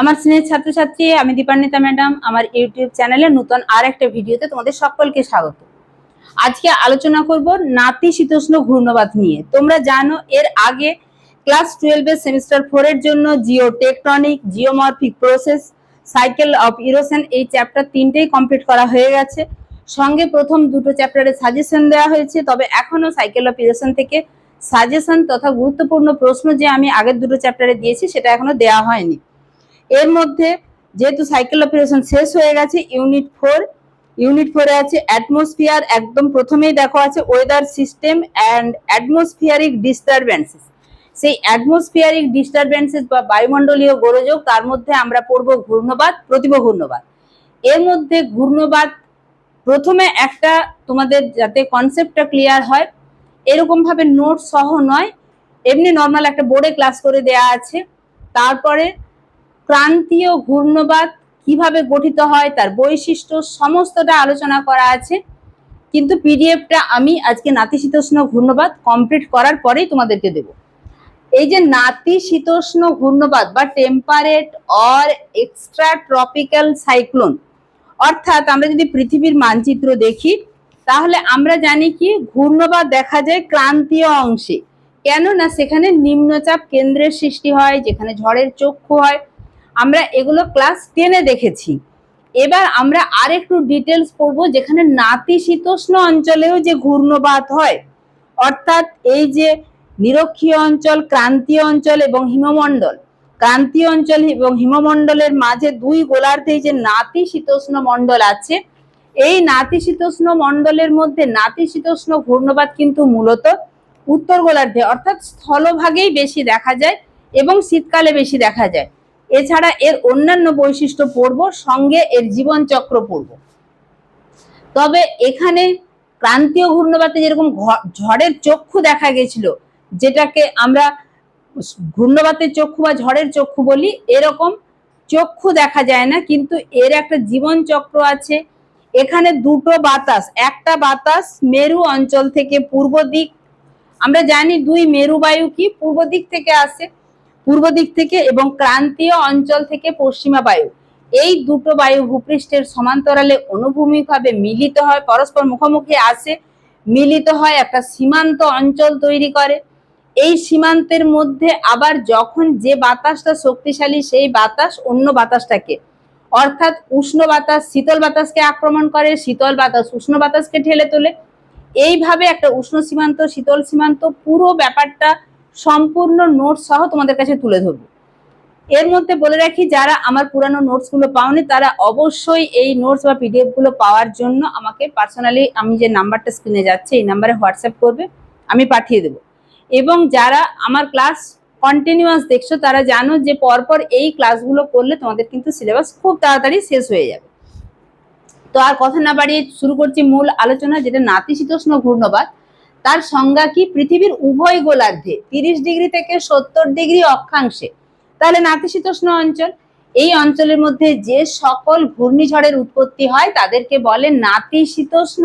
আমার স্নেহের ছাত্রছাত্রী, আমি দীপান্বিতা ম্যাডাম, আমার ইউটিউব চ্যানেলে নতুন আর একটা ভিডিওতে তোমাদের সকলকে স্বাগত। আজকে আলোচনা করব নাতিশীতোষ্ণ ঘূর্ণবাত নিয়ে। তোমরা জানো, এর আগে ক্লাস টুয়েলভের সেমিস্টার ফোর এর জন্য geotectonic geomorphic process, cycle of erosion এই চ্যাপ্টার তিনটেই কমপ্লিট করা হয়ে গেছে। সঙ্গে প্রথম দুটো চ্যাপ্টারে সাজেশন দেওয়া হয়েছে, তবে এখনও সাইকেল অফ ইরোশন থেকে সাজেশন তথা গুরুত্বপূর্ণ প্রশ্ন যে আমি আগের দুটো চ্যাপ্টারে দিয়েছি, সেটা এখনও দেওয়া হয়নি। এর মধ্যে যেহেতু সাইকেল অপারেশন শেষ হয়ে গেছে ইউনিট ফোর ইউনিট ফোরে আছে অ্যাটমসফিয়ার একদম প্রথমেই দেখো আছে weather system and atmospheric disturbances সেই অ্যাটমসফিয়ারিক ডিস্টারবেন্সেস বা বায়ুমণ্ডলীয় গোলযোগ, তার মধ্যে আমরা পড়ব ঘূর্ণবাদ, প্রতিব ঘূর্ণবাদ। এর মধ্যে ঘূর্ণবাদ, প্রথমে একটা তোমাদের যাতে কনসেপ্টটা ক্লিয়ার হয়, এরকমভাবে নোট সহ নয়, এমনি নর্মাল একটা বোর্ডে ক্লাস করে দেয়া আছে। তারপরে ক্রান্তীয় ঘূর্ণবাদ কীভাবে গঠিত হয়, তার বৈশিষ্ট্য সমস্তটা আলোচনা করা আছে। কিন্তু পিডিএফটা আমি আজকে নাতিশীতোষ্ণ ঘূর্ণবাদ কমপ্লিট করার পরেই তোমাদেরকে দেব। এই যে নাতিশীতোষ্ণ ঘূর্ণবাদ বা temperate or extra tropical cyclone অর্থাৎ আমরা যদি পৃথিবীর মানচিত্র দেখি, তাহলে আমরা জানি কি, ঘূর্ণবাদ দেখা যায় ক্রান্তীয় অংশে। কেননা সেখানে নিম্নচাপ কেন্দ্রের সৃষ্টি হয়, যেখানে ঝড়ের চক্ষু হয় আমরা এগুলো ক্লাস টেনে দেখেছি। এবার আমরা আর একটু ডিটেলস পড়ব, যেখানে নাতিশীতোষ্ণ অঞ্চলেও যে ঘূর্ণবাত হয়, অর্থাৎ এই যে নিরক্ষীয় অঞ্চল, ক্রান্তীয় অঞ্চল এবং হিমমণ্ডল। ক্রান্তীয় অঞ্চল এবং হিমমণ্ডলের মাঝে দুই গোলার্ধে যে নাতিশীতোষ্ণ মণ্ডল আছে, এই নাতিশীতোষ্ণ মণ্ডলের মধ্যে নাতিশীতোষ্ণ ঘূর্ণবাত কিন্তু মূলত উত্তর গোলার্ধে, অর্থাৎ স্থলভাগেই বেশি দেখা যায় এবং শীতকালে বেশি দেখা যায়। এছাড়া এর অন্যান্য বৈশিষ্ট্য পড়ব, সঙ্গে এর জীবন চক্র পড়ব। তবে এখানে ক্রান্তীয় ঘূর্ণবাতে যেরকম ঝড়ের চক্ষু দেখা গেছিল, যেটাকে আমরা ঘূর্ণবাতের চক্ষু বা ঝড়ের চক্ষু বলি, এরকম চক্ষু দেখা যায় না, কিন্তু এর একটা জীবন চক্র আছে। এখানে দুটো বাতাস, একটা বাতাস মেরু অঞ্চল থেকে পূর্ব দিক, আমরা জানি দুই মেরু বায়ু কি, পূর্ব দিক থেকে আসে। পূর্ব দিক থেকে এবং ক্রান্তীয় অঞ্চল থেকে পশ্চিমা বায়ু। এই দুটো বায়ু ভূপৃষ্ঠের সমান্তরালে অনুভূমিকভাবে মিলিত হয়, পরস্পর মুখোমুখি আসে, মিলিত হয় একটা সীমান্ত অঞ্চল তৈরি করে। এই সীমান্তের মধ্যে আবার যখন যে বাতাসটা শক্তিশালী, সেই বাতাস অন্য বাতাসটাকে, অর্থাৎ উষ্ণ বাতাস, শীতল বাতাসকে আক্রমণ করে, শীতল বাতাস উষ্ণ বাতাসকে ঠেলে তোলে। এইভাবে একটা উষ্ণ সীমান্ত, শীতল সীমান্ত পুরো ব্যাপারটা সম্পূর্ণ নোটস সহ তোমাদের কাছে তুলে ধরবো। এর মধ্যে বলে রাখি, যারা আমার পুরানো নোটসগুলো পাওনি, তারা অবশ্যই এই নোটস বা পিডিএফগুলো পাওয়ার জন্য আমাকে পার্সোনালি আমি যে নাম্বারটা স্ক্রিনে যাচ্ছে, এই নাম্বারে হোয়াটসঅ্যাপ করবে, আমি পাঠিয়ে দেবো। এবং যারা আমার ক্লাস কন্টিনিউয়াস দেখছ, তারা জানো যে পরপর এই ক্লাসগুলো করলে তোমাদের কিন্তু সিলেবাস খুব তাড়াতাড়ি শেষ হয়ে যাবে। তো আর কথা না বাড়িয়ে শুরু করছি মূল আলোচনা, যেটা নাতিশীতোষ্ণ ঘূর্ণবাদ। তার সংজ্ঞা কি? পৃথিবীর উভয় গোলার্ধে, তিরিশ ডিগ্রি থেকে সত্তর ডিগ্রি অক্ষাংশে। তাহলে নাতিশীতোষ্ণ অঞ্চল, এই অঞ্চলের মধ্যে যে সকল ঘূর্ণিঝড়ের উৎপত্তি হয়, তাদেরকে বলে নাতিশীতোষ্ণ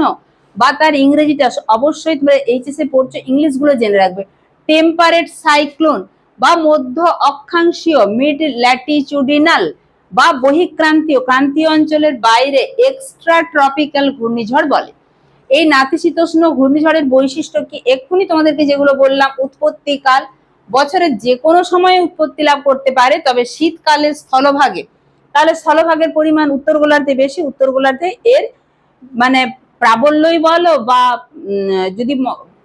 বা তার ইংরেজিটা অবশ্যই তোমরা এইচএস পড়ছো ইংলিশগুলো জেনে রাখবে। টেম্পারেট সাইক্লোন বা মধ্য অক্ষাংশীয়, মিড ল্যাটিচুডিনাল বা বহিক্রান্তীয়, ক্রান্তীয় অঞ্চলের বাইরে এক্সট্রা ট্রপিক্যাল ঘূর্ণিঝড় বলে। এই নাতিশীতোষ্ণ ঘূর্ণিঝড়ের বৈশিষ্ট্য কি? এক্ষুনি তোমাদেরকে যেগুলো বললাম, উৎপত্তিকাল, বছরের যে কোনো সময়ে উৎপত্তি লাভ করতে পারে, তবে শীতকালে স্থলভাগে। তাহলে স্থলভাগের পরিমাণ উত্তর গোলার্ধে বেশি, উত্তর গোলার্ধে এর মানে প্রাবল্যই বলো বা যদি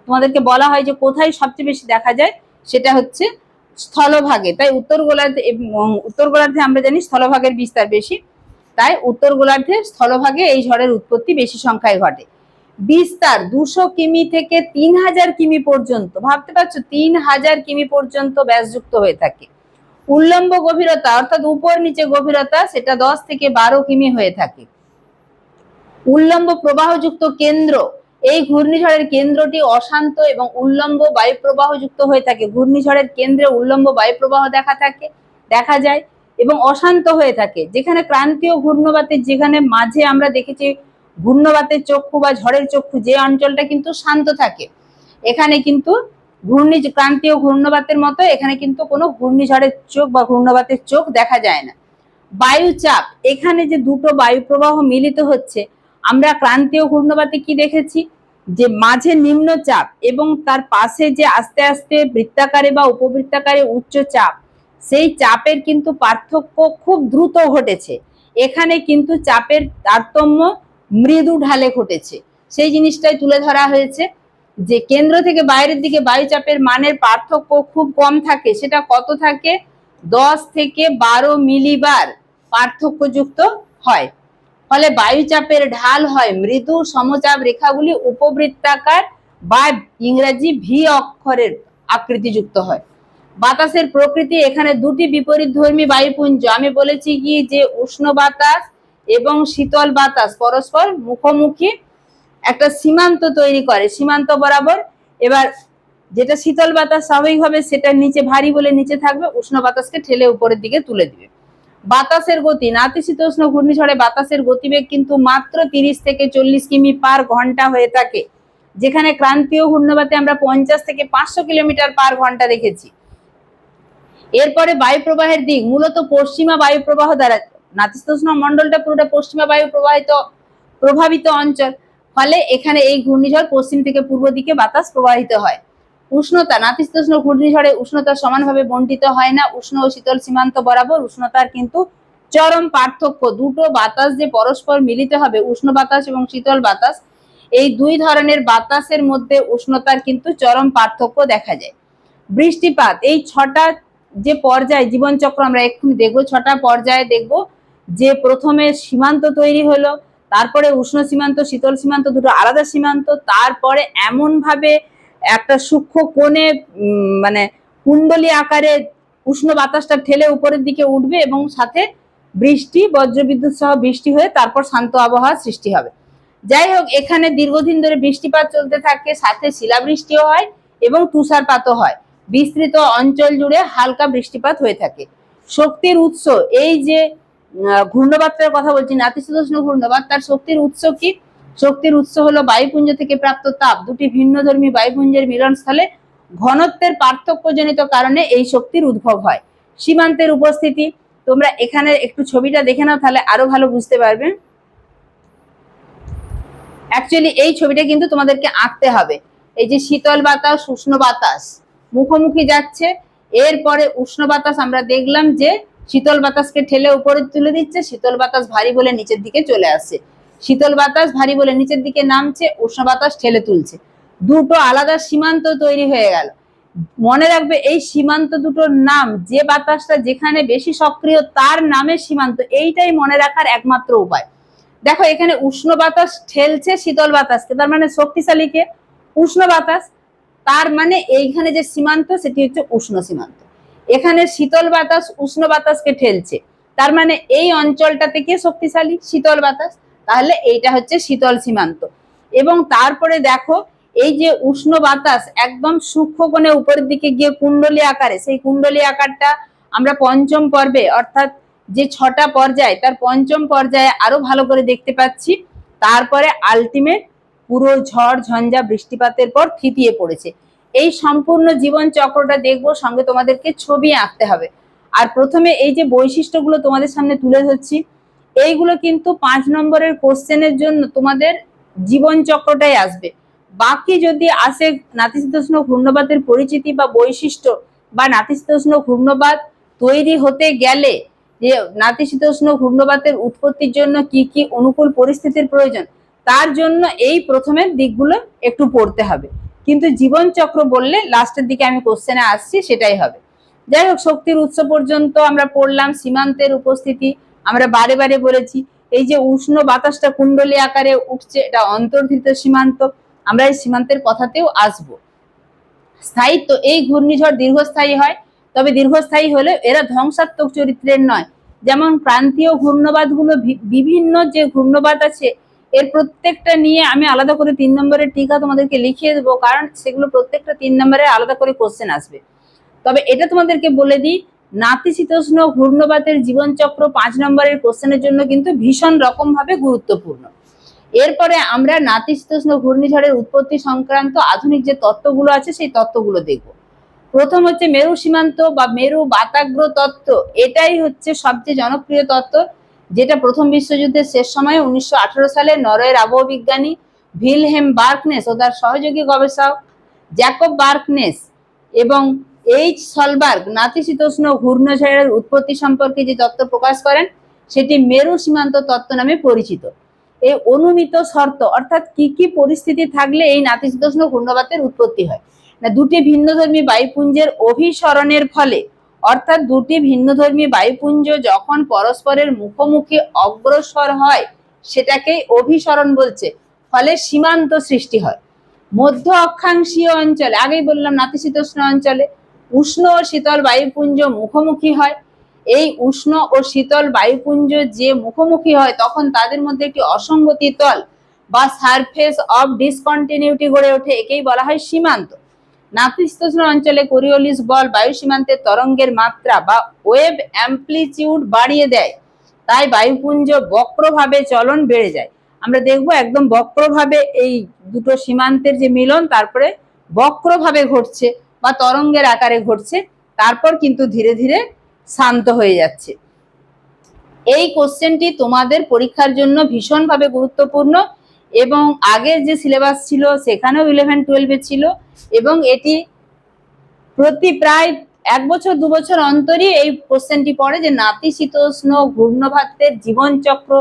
তোমাদেরকে বলা হয় যে কোথায় সবচেয়ে বেশি দেখা যায়, সেটা হচ্ছে স্থলভাগে। তাই উত্তর গোলার্ধে উত্তর গোলার্ধে আমরা জানি স্থলভাগের বিস্তার বেশি। তাই উত্তর গোলার্ধে স্থলভাগে এই ঝড়ের উৎপত্তি বেশি সংখ্যায় ঘটে। বিস্তার দুশো কিমি থেকে তিন হাজার কিমি পর্যন্ত, ভাবতে পারছ? তিন হাজার কিমি পর্যন্ত ব্যাসযুক্ত হয়ে থাকে। উল্লম্ব গভীরতা, অর্থাৎ উপর নিচে গভীরতা, সেটা দশ থেকে বারো কিমি হয়ে থাকে। উল্লম্ব প্রবাহযুক্ত কেন্দ্র, এই ঘূর্ণিঝড়ের কেন্দ্রটি অশান্ত এবং উল্লম্ব বায়ু প্রবাহ যুক্ত হয়ে থাকে। ঘূর্ণিঝড়ের কেন্দ্রে উল্লম্ব বায়ু প্রবাহ দেখা থাকে, দেখা যায় এবং অশান্ত হয়ে থাকে। যেখানে ক্রান্তীয় ঘূর্ণবাতের যেখানে মাঝে আমরা দেখেছি ঘূর্ণবাতের চক্ষু বা ঝড়ের চক্ষু যে অঞ্চলটা কিন্তু শান্ত থাকে, এখানে কিন্তু ঘূর্ণি ক্রান্তীয় ঘূর্ণবাতের মতো এখানে কিন্তু কোনো ঘূর্ণিঝড়ের চোখ বা ঘূর্ণবাতের চোখ দেখা যায় না। বায়ুচাপ, এখানে যে দুটো বায়ু প্রবাহ মিলিত হচ্ছে, আমরা ক্রান্তীয় ঘূর্ণবাতে কি দেখেছি? যে মাঝে নিম্নচাপ এবং তার পাশে যে আস্তে আস্তে বৃত্তাকারে বা উপবৃত্তাকারে উচ্চ চাপ, সেই চাপের কিন্তু পার্থক্য খুব দ্রুত ঘটেছে। এখানে কিন্তু চাপের তারতম্য মৃদু ঢালে ঘটেছে। সেই জিনিসটাই তুলে ধরা হয়েছে যে কেন্দ্র থেকে বাইরের দিকে বায়ুচাপের মানের পার্থক্য খুব কম থাকে। সেটা কত থাকে? দশ থেকে বারো মিলিবার পার্থক্যযুক্ত হয়। ফলে বায়ুচাপের ঢাল হয় মৃদু সমচাপ রেখাগুলি উপবৃত্তাকার বা ইংরাজি ভি অক্ষরের আকৃতিযুক্ত হয়। বাতাসের প্রকৃতি এখানে দুটি বিপরীত ধর্মী বায়ুপুঞ্জ। আমি বলেছি কি যে উষ্ণ বাতাস এবং শীতল বাতাস, পরস্পর মুখোমুখি একটা সীমান্ত তৈরি করে, সীমান্ত বরাবর। এবার যেটা শীতল বাতাস স্বাভাবিক হবে, সেটা নিচে ভারী বলে নিচে থাকবে, উষ্ণ বাতাসকে ঠেলে উপরের দিকে তুলে দিবে। বাতাসের গতি, নাতিশীতোষ্ণ ঘূর্ণিঝড়ে বাতাসের গতিবেগ কিন্তু মাত্র তিরিশ থেকে চল্লিশ কিমি পার ঘণ্টা হয়ে থাকে। যেখানে ক্রান্তীয় ঘূর্ণবাতে আমরা পঞ্চাশ থেকে পাঁচশো কিলোমিটার পার ঘণ্টা দেখেছি। এরপরে বায়ুপ্রবাহের দিক, মূলত পশ্চিমা বায়ুপ্রবাহ দ্বারা নাতিশীতোষ্ণ মন্ডলটা পুরোটা পশ্চিমা বায়ু প্রবাহিত, প্রভাবিত অঞ্চল। ফলে এখানে এই ঘূর্ণিঝড় পশ্চিম থেকে পূর্ব দিকে বাতাস প্রবাহিত হয়। উষ্ণতা, নাতিশীতোষ্ণ ঘূর্ণিঝড়ে উষ্ণতা সমানভাবে বন্টিত হয় না। উষ্ণ ও শীতল সীমান্ত বরাবর উষ্ণতার কিন্তু চরম পার্থক্য। দুটো বাতাস যে পরস্পর মিলিত হবে, উষ্ণ বাতাস এবং শীতল বাতাস, এই দুই ধরনের বাতাসের মধ্যে উষ্ণতার কিন্তু চরম পার্থক্য দেখা যায়। বৃষ্টিপাত, এই ছটা যে পর্যায়, জীবনচক্র আমরা এক্ষুনি দেখব, ছটা পর্যায়ে দেখব। যে প্রথমে সীমান্ত তৈরি হলো, তারপরে উষ্ণ সীমান্ত, শীতল সীমান্ত, দুটো আলাদা সীমান্ত, তারপরে এমন ভাবে একটা সূক্ষ্ম কোণে মানে কুণ্ডলী আকারে উষ্ণ বাতাসটা ঠেলে উপরের দিকে উঠবে এবং সাথে বৃষ্টি, বজ্রবিদ্যুৎ সহ বৃষ্টি হয়ে তারপর শান্ত আবহাওয়া সৃষ্টি হবে। যাই হোক, এখানে দীর্ঘদিন ধরে বৃষ্টিপাত চলতে থাকে, সাথে শিলাবৃষ্টিও হয় এবং তুষারপাতও হয়। বিস্তৃত অঞ্চল জুড়ে হালকা বৃষ্টিপাত হয়ে থাকে। শক্তির উৎস, এই যে আহ, ঘূর্ণবাতের কথা বলছি নাতিশীতোষ্ণ ঘূর্ণবাত তার শক্তির উৎস কি? শক্তির উৎস হলো বায়ুপুঞ্জ থেকে প্রাপ্ত তাপ। দুটি ভিন্নধর্মী বায়ুপুঞ্জের মিলনস্থলে ঘনত্বের পার্থক্যজনিত কারণে এই শক্তির উদ্ভব হয়। সীমান্তের উপস্থিতি তোমরা এখানে একটু ছবিটা দেখে নাও তাহলে আরও ভালো বুঝতে পারবে। অ্যাকচুয়ালি এই ছবিটা কিন্তু তোমাদেরকে আঁকতে হবে। এই যে শীতল বাতাস উষ্ণ বাতাস মুখোমুখি যাচ্ছে। এরপরে উষ্ণ বাতাস আমরা দেখলাম যে শীতল বাতাসকে ঠেলে উপরে তুলে দিচ্ছে, শীতল বাতাস ভারী বলে নিচের দিকে চলে আসছে। শীতল বাতাস ভারী বলে নিচের দিকে নামছে, উষ্ণ বাতাস ঠেলে তুলছে। দুটো আলাদা সীমান্ত তৈরি হয়ে গেল। মনে রাখবে এই সীমান্ত দুটোর নাম, যে বাতাসটা যেখানে বেশি সক্রিয় তার নামে সীমান্ত, এইটাই মনে রাখার একমাত্র উপায়। দেখো, এখানে উষ্ণ বাতাস ঠেলছে শীতল বাতাসকে, তার মানে শক্তিশালীকে উষ্ণ বাতাস, তার মানে এইখানে যে সীমান্ত, সেটি হচ্ছে উষ্ণ সীমান্ত। এখানে শীতল বাতাস, উষ্ণ বাতাসকে ঠেলছে। তার মানে এই অঞ্চলটা থেকে শক্তিশালী? শীতল বাতাস। তাহলে এইটা হচ্ছে শীতল সীমান্ত। এবং তারপরে দেখো, এই যে উষ্ণ বাতাস একদম সূক্ষ্ম কোণে উপরের দিকে গিয়ে কুণ্ডলী আকারে, সেই কুণ্ডলী আকারটা আমরা পঞ্চম পর্বে, অর্থাৎ যে ছটা পর্যায়, তার পঞ্চম পর্যায়ে আরও ভালো করে দেখতে পাচ্ছি। তারপরে আলটিমেট পুরো ঝড়, ঝঞ্ঝা, বৃষ্টিপাতের পর থিতিয়ে পড়েছে। এই সম্পূর্ণ জীবন চক্রটা দেখব, সঙ্গে তোমাদেরকে ছবি আঁকতে হবে। আর প্রথমে এই যে বৈশিষ্ট্যগুলো তোমাদের সামনে তুলে ধরছি, এইগুলো কিন্তু পাঁচ নম্বরের কোশ্চেনের জন্য তোমাদের জীবন চক্রটাই আসবে। বাকি যদি আসে নাতিশীতোষ্ণ ঘূর্ণবাতের পরিচিতি বা বৈশিষ্ট্য বা নাতিশীতোষ্ণ ঘূর্ণবাত তৈরি হতে গেলে যে নাতিশীতোষ্ণ ঘূর্ণবাতের উৎপত্তির জন্য কি কি অনুকূল পরিস্থিতির প্রয়োজন, তার জন্য এই প্রথমের দিকগুলো একটু পড়তে হবে। কিন্তু জীবন চক্র বললে লাস্টের দিকে আমি কোশ্চেনে আসছি, সেটাই হবে। যাই হোক, শক্তির উৎস পর্যন্ত আমরা পড়লাম, সীমান্তের উপস্থিতি আমরা বারে বারে বলেছি। এই যে উষ্ণ বাতাসটা কুণ্ডলী আকারে উঠছে, এটা অন্তর্ধিত সীমান্ত, আমরা এই সীমান্তের কথাতেও আসব। স্থায়িত্ব, এই ঘূর্ণিঝড় দীর্ঘস্থায়ী হয়, তবে দীর্ঘস্থায়ী হলে এরা ধ্বংসাত্মক চরিত্রের নয়। যেমন প্রান্তীয় ঘূর্ণবাদগুলো বিভিন্ন যে ঘূর্ণবাদ আছে এর প্রত্যেকটা নিয়ে আমি আলাদা করে তিন নম্বরের টিকা তোমাদেরকে লিখিয়ে দেবো, কারণ সেগুলো প্রত্যেকটা তিন নম্বরে আলাদা করে কোশ্চেন আসবে। তবে এটা তোমাদেরকে বলে দিই নাতিশীতোষ্ণ ঘূর্ণবাতের জীবনচক্র পাঁচ নম্বরের কোশ্চেনের জন্য কিন্তু ভীষণ রকম ভাবে গুরুত্বপূর্ণ। এরপরে আমরা নাতিশীতোষ্ণ ঘূর্ণিঝড়ের উৎপত্তি সংক্রান্ত আধুনিক যে তত্ত্বগুলো আছে, সেই তত্ত্বগুলো দেখব। প্রথম হচ্ছে মেরু সীমান্ত বা মেরু বাতাগ্র তত্ত্ব, এটাই হচ্ছে সবচেয়ে জনপ্রিয় তত্ত্ব। যেটা প্রথম বিশ্বযুদ্ধের শেষ সময়ে উনিশশো আঠারো সালে নরওয়ের আবহবিজ্ঞানী ভিলহেম বার্কনেস ও তার সহযোগী গবেষক জ্যাকব বার্কনেস এবং এইচ সলবার্গ নাতিশীতোষ্ণ ঘূর্ণঝড়ের উৎপত্তি সম্পর্কে যে তত্ত্ব প্রকাশ করেন, সেটি মেরু সীমান্ত তত্ত্ব নামে পরিচিত। এই অনুমিত শর্ত অর্থাৎ কি কি পরিস্থিতি থাকলে এই নাতিশীতোষ্ণ ঘূর্ণবাতের উৎপত্তি হয়? না, দুটি ভিন্নধর্মী বায়ুপুঞ্জের অভিসরণের ফলে অর্থাৎ দুটি ভিন্নধর্মী বায়ুপুঞ্জ যখন পরস্পরের মুখোমুখি অগ্রসর হয়, সেটাকেই অভিসরণ বলছে। ফলে সীমান্ত সৃষ্টি হয়। মধ্য অক্ষাংশীয় অঞ্চলে, আগেই বললাম নাতিশীতোষ্ণ অঞ্চলে, উষ্ণ ও শীতল বায়ুপুঞ্জ মুখোমুখি হয়। এই উষ্ণ ও শীতল বায়ুপুঞ্জ যে মুখোমুখি হয়, তখন তাদের মধ্যে একটি অসঙ্গতি তল বা সারফেস অফ ডিসকন্টিনিউটি গড়ে ওঠে। একেই বলা হয় সীমান্ত। নাতিশীতোষ্ণ অঞ্চলে কোরিওলিস বল বায়ু সীমান্তের তরঙ্গের মাত্রা বা ওয়েভ অ্যাম্পলিটিউড বাড়িয়ে দেয়। তাই বায়ুপুঞ্জ বক্রভাবে চলন বেড়ে যায়। আমরা দেখব একদম বক্রভাবে এই দুটো সীমান্তের যে মিলন, তারপরে বক্রভাবে ঘটছে বা তরঙ্গের আকারে ঘটছে, তারপর কিন্তু ধীরে ধীরে শান্ত হয়ে যাচ্ছে। এই কোশ্চেনটি তোমাদের পরীক্ষার জন্য ভীষণভাবে গুরুত্বপূর্ণ। এবং আগের যে সিলেবাস ছিল, সেখানেও ইলেভেন টুয়েলভে ছিল এবং এটি প্রতি প্রায় এক বছর, দু বছর অন্তরই এই কোশ্চেনটি পড়ে যে নাতিশীতোষ্ণ ঘূর্ণভাতের জীবনচক্র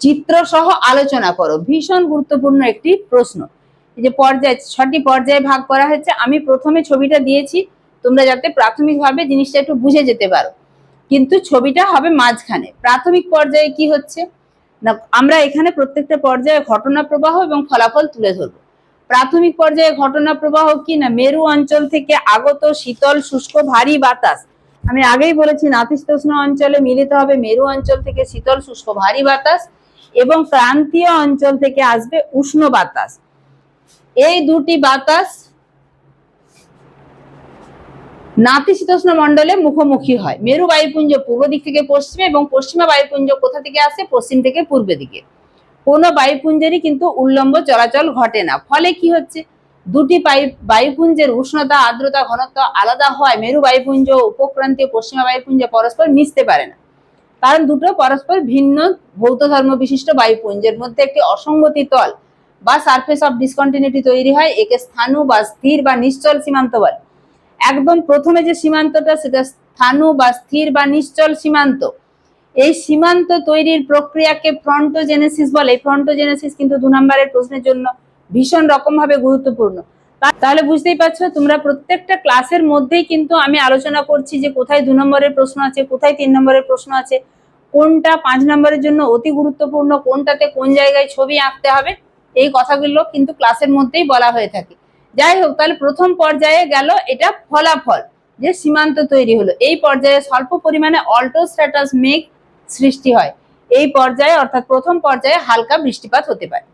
চিত্র সহ আলোচনা করো। ভীষণ গুরুত্বপূর্ণ একটি প্রশ্ন। যে পর্যায়, ছটি পর্যায়ে ভাগ করা হয়েছে। আমি প্রথমে ছবিটা দিয়েছি, তোমরা যাতে প্রাথমিকভাবে জিনিসটা একটু বুঝে যেতে পারো। কিন্তু ছবিটা হবে মাঝখানে। প্রাথমিক পর্যায়ে কি হচ্ছে? আমরা এখানে প্রত্যেকটা পর্যায়ে ঘটনা প্রবাহ এবং ফলাফল তুলে ধরবো। প্রাথমিক পর্যায়ে ঘটনা প্রবাহ কি না? মেরু অঞ্চল থেকে আগত শীতল, শুষ্ক, ভারী বাতাস। আমি আগেই বলেছি, নাতিশীতোষ্ণ অঞ্চলে মিলিত হবে মেরু অঞ্চল থেকে শীতল, শুষ্ক, ভারী বাতাস এবং ক্রান্তীয় অঞ্চল থেকে আসবে উষ্ণ বাতাস। এই দুটি বাতাস নাতিশীতোষ্ণ মণ্ডলে মুখোমুখি হয়। মেরু বায়ুপুঞ্জ পূর্ব দিক থেকে পশ্চিমে এবং পশ্চিমা বায়ুপুঞ্জ কোথা থেকে আসে? পশ্চিম থেকে পূর্বে দিকে। কোনো বায়ুপুঞ্জেরই কিন্তু উল্লম্ব চলাচল ঘটে না। ফলে কি হচ্ছে? দুটি বায়ু- বায়ুপুঞ্জের উষ্ণতা, আর্দ্রতা, ঘনত্ব আলাদা হয়। মেরু বায়ুপুঞ্জ উপক্রান্তীয় পশ্চিমা বায়ুপুঞ্জ পরস্পর মিশতে পারে না। কারণ দুটো পরস্পর ভিন্ন ভৌত ধর্ম বিশিষ্ট বায়ুপুঞ্জের মধ্যে একটি অসঙ্গতি তল বা সারফেস অফ ডিসকন্টিনিউটি তৈরি হয়। একে স্থানু বা স্থির বা নিশ্চল সীমান্ত বলে। একদম প্রথমে যে সীমান্তটা, সেটা স্থানু বা স্থির বা নিশ্চল সীমান্ত। এই সীমান্ত তৈরির প্রক্রিয়াকে ফ্রন্টোজেনেসিস বলে। ফ্রন্টোজেনেসিস কিন্তু দু নম্বরের প্রশ্নের জন্য ভীষণ রকম ভাবে গুরুত্বপূর্ণ তাহলে বুঝতেই পারছ, তোমরা প্রত্যেকটা ক্লাসের মধ্যেই কিন্তু আমি আলোচনা করছি যে কোথায় দু নম্বরের প্রশ্ন আছে, কোথায় তিন নম্বরের প্রশ্ন আছে, কোনটা পাঁচ নম্বরের জন্য অতি গুরুত্বপূর্ণ, কোনটাতে কোন জায়গায় ছবি আঁকতে হবে, এই কথাগুলো কিন্তু ক্লাসের মধ্যেই বলা হয়ে থাকে। যাই হোক, তাহলে প্রথম পর্যায়ে গেল এটা ফলাফল, যে সীমান্ত তৈরি হলো। এই পর্যায়ে স্বল্প পরিমাণে অল্টো স্ট্যাটাস মেঘ সৃষ্টি হয়। এই পর্যায়ে, অর্থাৎ প্রথম পর্যায়ে হালকা বৃষ্টিপাত হতে পারে।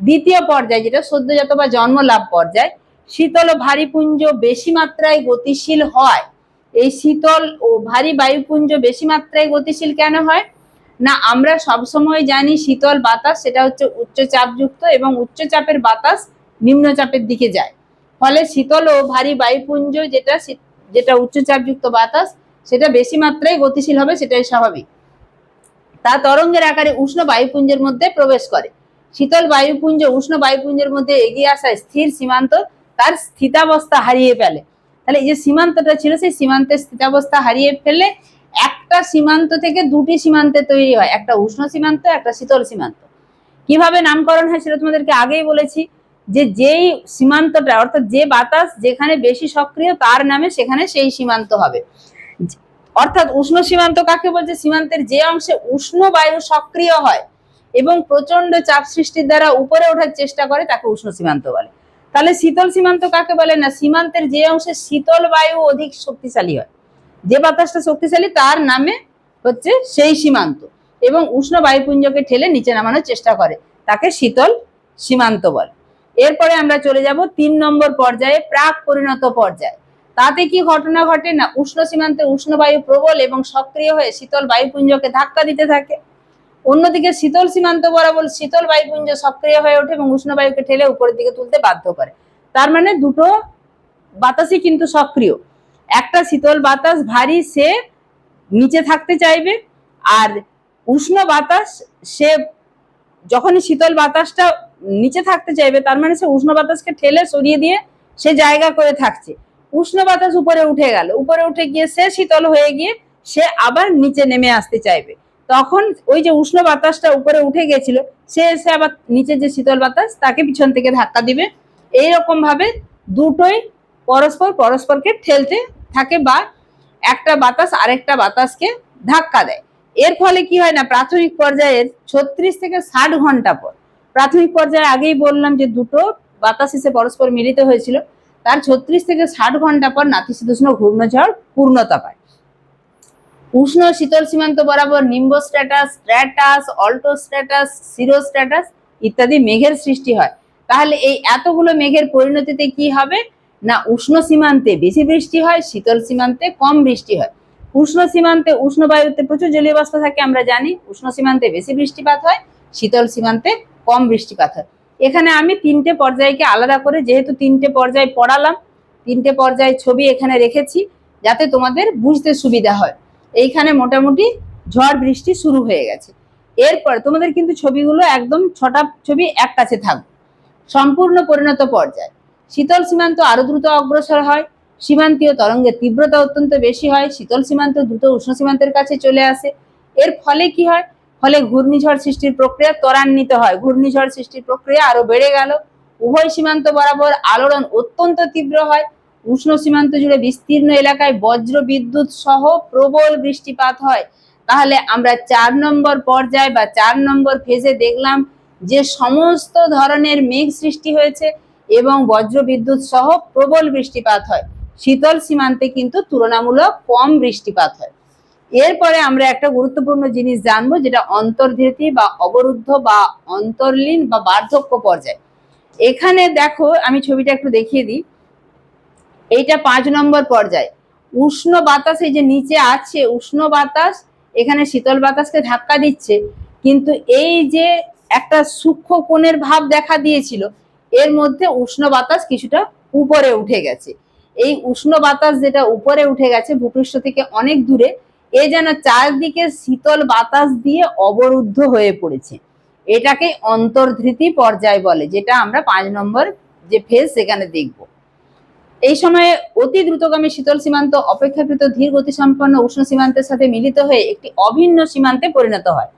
দ্বিতীয় পর্যায়ে যেটা সদ্যজাত বা জন্ম লাভ পর্যায়, শীতল ও ভারী পুঞ্জ বেশি মাত্রায় গতিশীল হয়। এই শীতল ও ভারী বায়ুপুঞ্জ বেশি মাত্রায় গতিশীল কেন হয়? না, আমরা সবসময় জানি শীতল বাতাস, সেটা হচ্ছে উচ্চচাপযুক্ত এবং উচ্চচাপের বাতাস নিম্নচাপের দিকে যায়। ফলে শীতল ও ভারী বায়ুপুঞ্জ যেটা যেটা উচ্চচাপযুক্ত বাতাস, সেটা বেশি মাত্রায় গতিশীল হবে, সেটাই স্বাভাবিক। তা তরঙ্গের আকারে উষ্ণ বায়ুপুঞ্জের মধ্যে প্রবেশ করে। শীতল বায়ুপুঞ্জ উষ্ণ বায়ুপুঞ্জের মধ্যে এগিয়ে আসায় স্থির সীমান্ত তার স্থিতাবস্থা হারিয়ে ফেলে। তাহলে যে সীমান্তটা ছিল, সেই সীমান্তের স্থিতাবস্থা হারিয়ে ফেলে একটা সীমান্ত থেকে দুটি সীমান্তে তৈরি হয়। একটা উষ্ণ সীমান্ত, একটা শীতল সীমান্ত। কীভাবে নামকরণ হয় সেটা তোমাদেরকে আগেই বলেছি। যে যেই সীমান্তটা, অর্থাৎ যে বাতাস যেখানে বেশি সক্রিয়, তার নামে সেখানে সেই সীমান্ত হবে। অর্থাৎ উষ্ণ সীমান্ত কাকে বলছে? সীমান্তের যে অংশে উষ্ণ বায়ু সক্রিয় হয় এবং প্রচণ্ড চাপ সৃষ্টির দ্বারা উপরে ওঠার চেষ্টা করে, তাকে উষ্ণ সীমান্ত বলে। তাহলে শীতল সীমান্ত কাকে বলে? না, সীমান্তের যে অংশে শীতল বায়ু অধিক শক্তিশালী হয়। যে বাতাসটা শক্তিশালী, তার নামে হচ্ছে সেই সীমান্ত এবং উষ্ণ বায়ুপুঞ্জকে ঠেলে নিচে নামানোর চেষ্টা করে। তাকে শীতল সীমান্ত বলে। এরপরে আমরা চলে যাব তিন নম্বর পর্যায়ে প্রাক পরিণত পর্যায়ে। তাতে কি ঘটনা ঘটে না উষ্ণ সীমান্তে উষ্ণ বায়ু প্রবল এবং সক্রিয় হয়ে শীতল বায়ুপুঞ্জকে ধাক্কা দিতে থাকে? অন্যদিকে শীতল সীমান্ত বরাবর শীতল বায়ুপুঞ্জ সক্রিয় হয়ে ওঠে এবং উষ্ণ বায়ুকে ঠেলে উপরের দিকে তুলতে বাধ্য করে। তার মানে দুটো বাতাসই কিন্তু সক্রিয়। একটা শীতল বাতাস ভারী সে নিচে থাকতে চাইবে আর উষ্ণ বাতাস সে যখনই শীতল বাতাসটা নিচে থাকতে চাইবে, তার মানে সে উষ্ণ বাতাসকে ঠেলে সরিয়ে দিয়ে সে জায়গা করে থাকছে। উষ্ণ বাতাস উপরে উঠে গেল, উপরে উঠে গিয়ে সে শীতল হয়ে গিয়ে সে আবার নিচে নেমে আসতে চাইবে। তখন ওই যে উষ্ণ বাতাসটা উপরে উঠে গেছিল, সে এসে আবার নিচে যে শীতল বাতাস, তাকে পিছন থেকে ধাক্কা দিবে। এইরকম ভাবে দুটোই পরস্পর পরস্পরকে ঠেলতে থাকে বা একটা বাতাস আরেকটা বাতাসকে ধাক্কা দেয়। এর ফলে কি হয় না, প্রাথমিক পর্যায়ের ছত্রিশ থেকে ষাট ঘণ্টা পর প্রাথমিক পর্যায়ে আগেই বললাম যে দুটো বাতাস এসে পরস্পর মিলিত হয়েছিল। তার ছত্রিশ থেকে ষাট ঘণ্টা পর নাতিশীতোষ্ণ ঘূর্ণঝড় পূর্ণতা পায়। উষ্ণ শীতল সীমান্ত বরাবর nimbostratus stratus altostratus, cirrostratus ইত্যাদি মেঘের সৃষ্টি হয়। তাহলে এই এতগুলো মেঘের পরিণতিতে কি হবে? না, উষ্ণ সীমান্তে বেশি বৃষ্টি হয়, শীতল সীমান্তে কম বৃষ্টি হয়। উষ্ণ সীমান্তে উষ্ণ বায়ুতে প্রচুর জলীয় বাষ্প থাকে, আমরা জানি। উষ্ণ সীমান্তে বেশি বৃষ্টিপাত হয়, শীতল সীমান্তে কম বৃষ্টিপাত হয়। এখানে আমি তিনটে পর্যায়কে আলাদা করে যেহেতু তিনটে পর্যায় পড়ালাম, তিনটে পর্যায় ছবি এখানে রেখেছি যাতে তোমাদের বুঝতে সুবিধা হয়। এইখানে মোটামুটি ঝড় বৃষ্টি শুরু হয়ে গেছে। এরপর তোমাদের কিন্তু ছবিগুলো একদম ছটা ছবি এক কাছে থাকবে সম্পূর্ণ পরিণত পর্যায়। শীতল সীমান্ত আরও দ্রুত অগ্রসর হয়, সীমান্তীয় তরঙ্গের তীব্রতা অত্যন্ত বেশি হয়, শীতল সীমান্ত দ্রুত উষ্ণ সীমান্তের কাছে চলে আসে। এর ফলে কি হয়? ফলে ঘূর্ণিঝড় সৃষ্টির প্রক্রিয়া ত্বরান্বিত হয়। ঘূর্ণিঝড় সৃষ্টির প্রক্রিয়া আরও বেড়ে গেল। উভয় সীমান্ত বরাবর আলোড়ন অত্যন্ত তীব্র হয়। উষ্ণ সীমান্ত জুড়ে বিস্তীর্ণ এলাকায় বজ্র বিদ্যুৎ সহ প্রবল বৃষ্টিপাত হয়। তাহলে আমরা চার নম্বর পর্যায় বা চার নম্বর ফেজে দেখলাম যে সমস্ত ধরনের মেঘ সৃষ্টি হয়েছে এবং বজ্র বিদ্যুৎ সহ প্রবল বৃষ্টিপাত হয়। শীতল সীমান্তে কিন্তু তুলনামূলক কম বৃষ্টিপাত হয়। এরপরে আমরা একটা গুরুত্বপূর্ণ জিনিস জানব, যেটা অন্তর্ধৃতি বা অবরুদ্ধ বা অন্তর্লীন বা বার্ধক্য পর্যায়। এখানে দেখো, আমি ছবিটা একটু দেখিয়ে দিই। এইটা পাঁচ নম্বর পর্যায়। উষ্ণ বাতাস, এই যে নিচে আছে উষ্ণ বাতাস, এখানে শীতল বাতাসকে ধাক্কা দিচ্ছে। কিন্তু এই যে একটা সূক্ষ্ম কোণের ভাব দেখা দিয়েছিল, এর মধ্যে উষ্ণ বাতাস কিছুটা উপরে উঠে গেছে। এই উষ্ণ বাতাস যেটা উপরে উঠে গেছে ভূপৃষ্ঠ থেকে অনেক দূরে এ যেন চারদিকে শীতল বাতাস দিয়ে অবরুদ্ধ হয়ে পড়েছে। এটাকে অন্তর্ধৃতি পর্যায় বলে, যেটা আমরা পাঁচ নম্বর যে ফেজ সেখানে দেখব। এই সময়ে অতি দ্রুতগামী শীতল সীমান্ত, অপেক্ষাকৃত ধীর গতি সম্পন্ন উষ্ণ সীমান্তের সাথে মিলিত হয়ে একটি অভিন্ন সীমান্তে পরিণত হয়।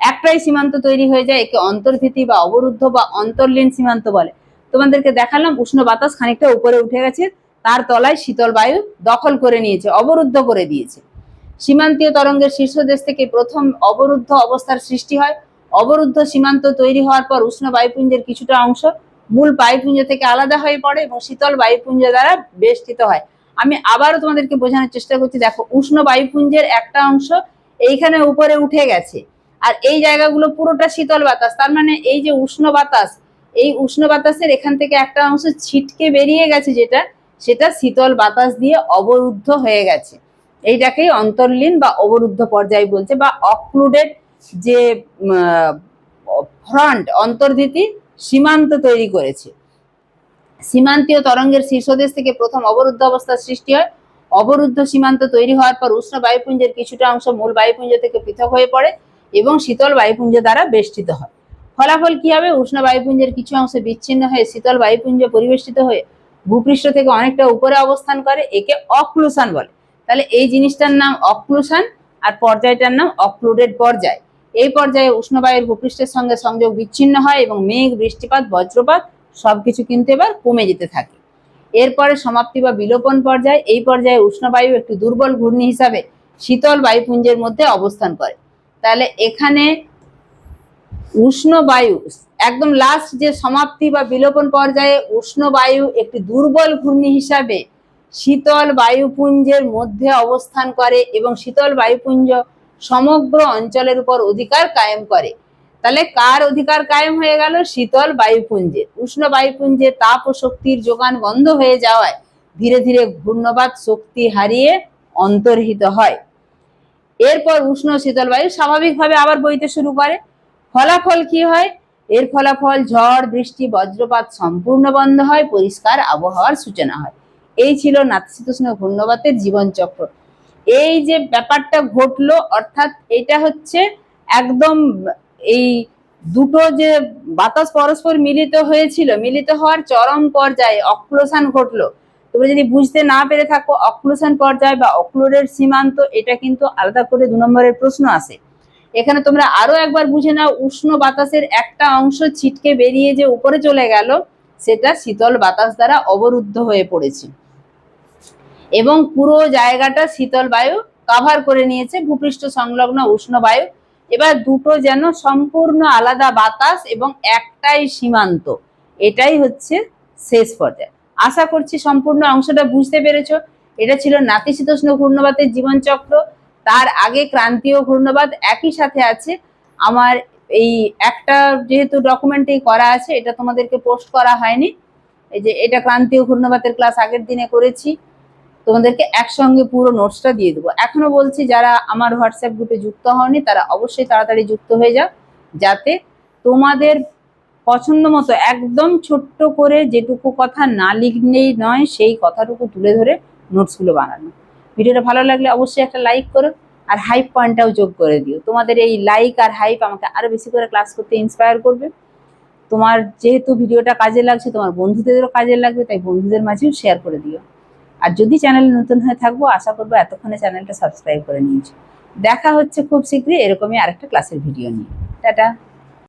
একটাই সীমান্ত তৈরি হয়ে যায় একে অন্তর্ধৃতি বা অবরুদ্ধ বা অন্তর্লীন সীমান্ত বলে। তোমাদেরকে দেখালাম উষ্ণ বাতাস খানিকটা উপরে উঠে গেছে, তার তলায় শীতল বায়ু দখল করে নিয়েছে, অবরুদ্ধ করে দিয়েছে। সীমান্তীয় তরঙ্গের শীর্ষ দেশ থেকে প্রথম অবরুদ্ধ অবস্থার সৃষ্টি হয়। অবরুদ্ধ সীমান্ত তৈরি হওয়ার পর উষ্ণ বায়ুপুঞ্জের কিছুটা অংশ মূল বায়ুপুঞ্জ থেকে আলাদা হয়ে পড়ে এবং শীতল বায়ুপুঞ্জ দ্বারা বেষ্টিত হয়। আমি আবারও তোমাদেরকে বোঝানোর চেষ্টা করছি, দেখো, উষ্ণ বায়ুপুঞ্জের একটা অংশ এইখানে উপরে উঠে গেছে আর এই জায়গাগুলো পুরোটা শীতল বাতাস। তার মানে এই যে উষ্ণ বাতাস, এই উষ্ণ বাতাসের এখান থেকে একটা অংশ ছিটকে বেরিয়ে গেছে যেটা, সেটা শীতল বাতাস দিয়ে অবরুদ্ধ হয়ে গেছে। এইটাকেই অন্তর্লীন বা অবরুদ্ধ পর্যায় বলছে বা অক্লুডেড যে ফ্রন্ট, অন্তর্ধৃতি সীমান্ত তৈরি করেছে। সীমান্তীয় তরঙ্গের শীর্ষদেশ থেকে প্রথম অবরুদ্ধ অবস্থার সৃষ্টি হয়। অবরুদ্ধ সীমান্ত তৈরি হওয়ার পর উষ্ণ বায়ুপুঞ্জের কিছুটা অংশ মূল বায়ুপুঞ্জ থেকে পৃথক হয়ে পড়ে এবং শীতল বায়ুপুঞ্জ দ্বারা বেষ্টিত হয়। ফলাফল কি হবে? উষ্ণ বায়ুপুঞ্জের কিছু অংশ বিচ্ছিন্ন হয়ে শীতল বায়ুপুঞ্জ পরিবেষ্টিত হয়ে ভূপৃষ্ঠ থেকে অনেকটা উপরে অবস্থান করে, একে অক্লুশন বলে। তাহলে এই জিনিসটার নাম অক্লুশন আর পর্যায়টার নাম অক্লুডেড পর্যায়। এই পর্যায়ে উষ্ণ বায়ুর ভূপৃষ্ঠের সঙ্গে সংযোগ বিচ্ছিন্ন হয় এবং মেঘ, বৃষ্টিপাত, বজ্রপাত সবকিছু কিন্তু এবার কমে যেতে থাকে। এরপরে সমাপ্তি বা বিলোপন পর্যায়, এই পর্যায়ে উষ্ণবায়ু একটি দুর্বল ঘূর্ণি হিসাবে শীতল বায়ুপুঞ্জের মধ্যে অবস্থান করে। তাহলে এখানে উষ্ণ বায়ু, একদম লাস্ট যে সমাপ্তি বা বিলোপন পর্যায়ে উষ্ণ বায়ু একটি দুর্বল ঘূর্ণি হিসাবে শীতল বায়ুপুঞ্জের মধ্যে অবস্থান করে এবং শীতল বায়ুপুঞ্জ সমগ্র অঞ্চলের উপর অধিকার কায়েম করে। তাহলে কার অধিকার কায়েম হয়ে গেল? শীতল বায়ুপুঞ্জের। উষ্ণ বায়ুপুঞ্জে তাপ ও শক্তির যোগান বন্ধ হয়ে যাওয়ায় ধীরে ধীরে ঘূর্ণবাদ শক্তি হারিয়ে অন্তর্হিত হয়। এরপর উষ্ণ শীতল বায়ু স্বাভাবিকভাবে আবার বইতে শুরু করে। ফলাফল কি হয়? এর ফলাফল ঝড়, বৃষ্টি, বজ্রপাত সম্পূর্ণ বন্ধ হয়, পরিষ্কার আবহাওয়ার সূচনা হয়। এই ছিল নাতিশীতোষ্ণ ঘূর্ণবাতের জীবনচক্র। এই যে ব্যাপারটা ঘটলো, অর্থাৎ এটা হচ্ছে একদম এই দুটো যে বাতাস পরস্পর মিলিত হয়েছিল, মিলিত হওয়ার চরম পর্যায়ে অক্লোশন ঘটলো। তোমরা যদি বুঝতে না পেরে থাকো, অক্লুশন পর্যায় বা অক্লোরের সীমান্ত, এটা কিন্তু আলাদা করে দু নম্বরের প্রশ্ন আসে। এখানে তোমরা আরও একবার বুঝে নাও, উষ্ণ বাতাসের একটা অংশ ছিটকে বেরিয়ে যে উপরে চলে গেল, সেটা শীতল বাতাস দ্বারা অবরুদ্ধ হয়ে পড়েছে। এবং পুরো জায়গাটা শীতল বায়ু কভার করে নিয়েছে, ভূপৃষ্ঠ সংলগ্ন উষ্ণ বায়ু। এবার দুটো যেন সম্পূর্ণ আলাদা বাতাস এবং একটাই সীমান্ত। এটাই হচ্ছে শেষ পর্যায়ে। আশা করছি সম্পূর্ণ অংশটা বুঝতে পেরেছ। এটা ছিল নাতিশীতোষ্ণ ঘূর্ণবাতের জীবনচক্র। তার আগে ক্রান্তীয় ঘূর্ণবাদ একই সাথে আছে। আমার এই একটা যেহেতু ডকুমেন্টেই করা আছে, এটা তোমাদেরকে পোস্ট করা হয়নি। এই যে এটা ক্রান্তীয় ঘূর্ণবাতের ক্লাস আগের দিনে করেছি। তোমাদেরকে একসঙ্গে পুরো নোটসটা দিয়ে দেবো। এখনও বলছি, যারা আমার হোয়াটসঅ্যাপ গ্রুপে যুক্ত হওনি, তারা অবশ্যই তাড়াতাড়ি যুক্ত হয়ে যাও, যাতে তোমাদের পছন্দ মতো একদম ছোট্ট করে যেটুকু কথা না লিখলেই নয়, সেই কথাটুকু তুলে ধরে নোটসগুলো বানানো। ভিডিওটা ভালো লাগলে অবশ্যই একটা লাইক করো, আর হাইপ পয়েন্টটাও যোগ করে দিও। তোমাদের এই লাইক আর হাইপ আমাকে আরও বেশি করে ক্লাস করতে ইন্সপায়ার করবে। তোমার যেহেতু ভিডিওটা কাজে লাগছে, তোমার বন্ধুদেরও কাজে লাগবে, তাই বন্ধুদের মাঝেও শেয়ার করে দিও। আর যদি চ্যানেল নতুন হয়ে থাকব, আশা করব এতক্ষণে চ্যানেলটা সাবস্ক্রাইব করে নিয়েছি। দেখা হচ্ছে খুব শীঘ্রই এরকমই আরেকটা ক্লাসের ভিডিও নিয়ে। টাটা!